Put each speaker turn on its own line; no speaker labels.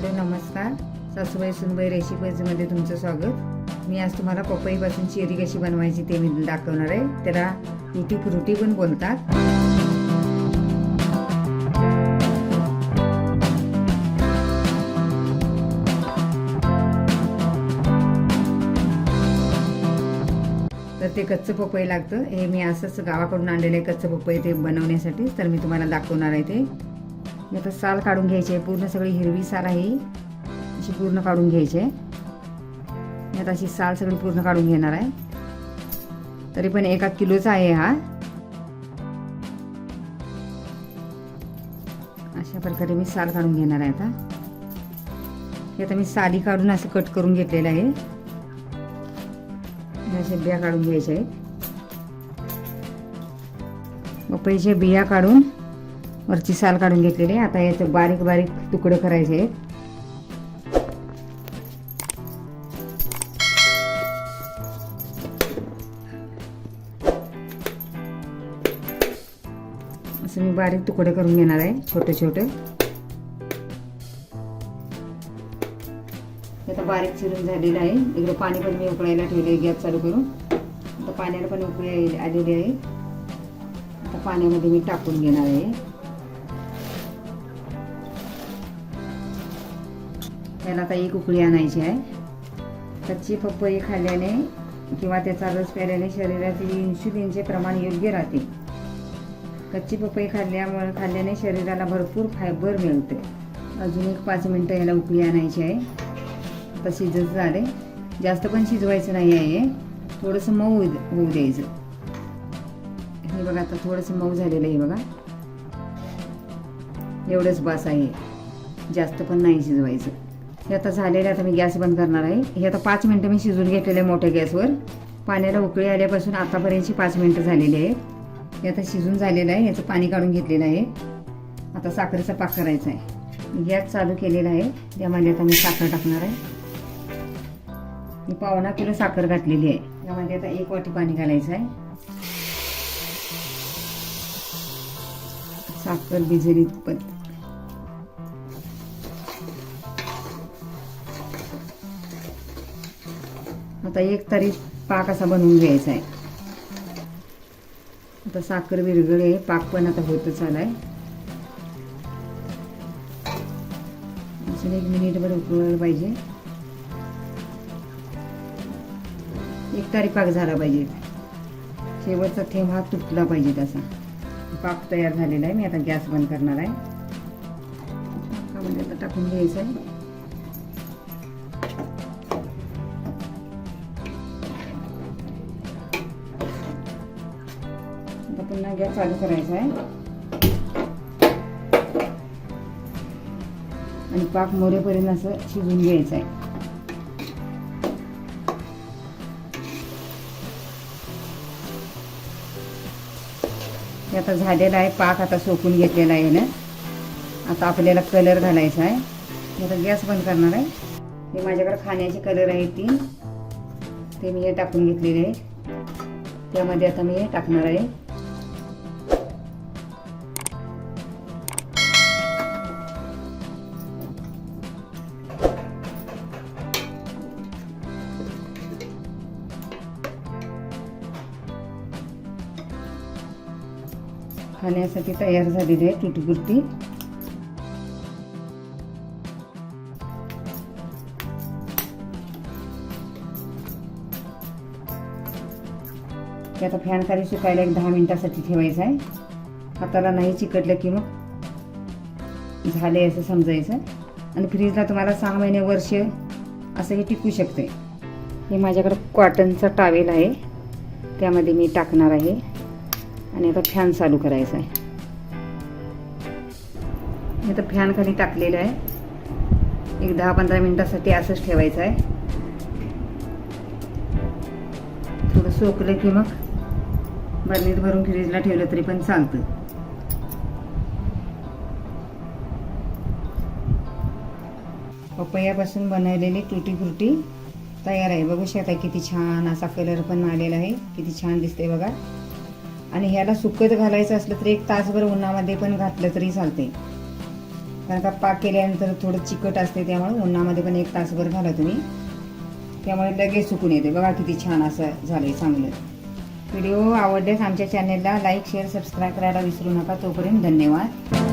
Hello नमस्कार. सासूबाई सुनबाई रेसिपीजमध्ये तुमचं स्वागत. मी आज तुम्हाला पपईपासून चेरी कशी बनवायची ते मी दाखवणार आहे. त्याला रुटी फ्रुटी पण बोलतात. तर ते कच्चं पपई लागतं. हे मी असंच गावाकडून आणलेलं आहे कच्चं पपई ते बनवण्यासाठी. तर मी तुम्हाला दाखवणार आहे ते. मी आता साल काढून घ्यायची आहे पूर्ण सगळी हिरवी साल आहे ही. अशी पूर्ण काढून घ्यायची. आहे मी आता अशी साल सगळी पूर्ण काढून घेणार आहे. तरी पण एका किलोचा आहे हा. अशा प्रकारे मी साल काढून घेणार आहे आता. हे आता मी साली काढून असं कट करून घेतलेलं आहे. अशा बिया काढून घ्यायच्या आहेत. पपईच्या बिया काढून वरची साल काढून घेतलेली आहे. आता याचे बारीक बारीक तुकडे करायचे आहेत. असं मी बारीक तुकडे करून घेणार आहे छोटे छोटे. आता बारीक चिरून झालेलं आहे. इकडे पाणी पण मी उकळायला ठेवले गॅस चालू करून. आता पाण्याला पण उकळी आलेली आहे. आता पाण्यामध्ये मी टाकून घेणार आहे. त्याला आता एक उकळी आणायची आहे. कच्ची पपई खाल्ल्याने किंवा त्याचा रस प्याल्याने शरीरातील इन्शुलिनचे प्रमाण योग्य राहते. कच्ची पपई खाल्ल्यामुळे खाल्ल्याने शरीराला भरपूर फायबर मिळते. अजून एक पाच मिनटं याला उकळी आणायची आहे. आता शिजत झाले. जास्त पण शिजवायचं नाही आहे. थोडंसं मऊ होऊ द्यायचं. हे बघा आता थोडंसं मऊ झालेलं आहे बघा. एवढंच बास आहे. जास्त पण नाही शिजवायचं. हे आता झालेलं आहे आता मी गॅस बंद करणार आहे. हे आता पाच मिनटं मी शिजून घेतलेले आहे मोठ्या गॅसवर. पाण्याला उकळी आल्यापासून आतापर्यंतची पाच मिनटं झालेली आहेत. हे आता शिजून झालेलं आहे याचं पाणी काढून घेतलेलं आहे. आता साखरेचा पाक करायचा आहे. गॅस चालू केलेला आहे. त्यामध्ये आता मी साखर टाकणार आहे. मी पावणा किलो साखर घातलेली आहे. त्यामध्ये आता एक वाटी पाणी घालायचं आहे. साखर भिजली आता एक तरी पाक असा बनवून घ्यायचा आहे. आता साखर विरगळे पाक पण आता होतच आलाय. अजून एक मिनिटभर उकळायला पाहिजे. एक तारी पाक झाला पाहिजे. शेवटचा थेंब हा तुटला पाहिजे तसा. पाक तयार झालेला आहे. मी आता गॅस बंद करणार आहे. म्हणजे आता टाकून घ्यायचं आहे. पुन्हा गॅस चालू करायचा आहे. आणि पाक मोरेपर्यंत असं शिजून घ्यायचं आहे. हे आता झालेला आहे पाक आता सोकून घेतलेला आहे ना आता आपल्याला कलर घालायचा आहे. मी आता गॅस बंद करणार आहे. हे माझ्याकडे खाण्याचे कलर आहेत तीन ते मी हे टाकून घेतलेले आहे. त्यामध्ये आता मी हे टाकणार आहे. खाण्यासाठी तयार झालेली आहे तुटीपुरती ते आता फॅन खाली सुकायला एक दहा मिनिटासाठी ठेवायचं आहे. हाताला नाही चिकटलं की मग झाले असं समजायचं. आणि फ्रीजला तुम्हाला सहा महिने वर्ष असं हे टिकू शकते हे माझ्याकडं कॉटनचा टावेल आहे. त्यामध्ये मी टाकणार आहे. आणि आता फॅन चालू करायचा आहे. मी आता फॅन खाली टाकलेलं आहे. एक दहा पंधरा मिनिटासाठी असंच ठेवायचं आहे. थोडं सोकलं की मग बर्नीत भरून फ्रीजला ठेवलं तरी पण चालतं. पपयापासून बनवलेली तुटी फ्रुटी तयार आहे. बघू शकता किती छान असा कलर पण आलेला आहे. किती छान दिसते बघा. आणि ह्याला सुकत घालायचं असलं तर एक तासभर उन्हामध्ये पण घातलं तरी चालते कारण का पाक केल्यानंतर थोडं चिकट असते त्यामुळे उन्हामध्ये पण एक तासभर घाला तुम्ही. त्यामुळे लगेच सुकून येते बघा किती छान असं झालंय चांगलं. व्हिडिओ आवडल्यास आमच्या चॅनेलला लाईक शेअर सबस्क्राईब करायला विसरू नका. तोपर्यंत धन्यवाद.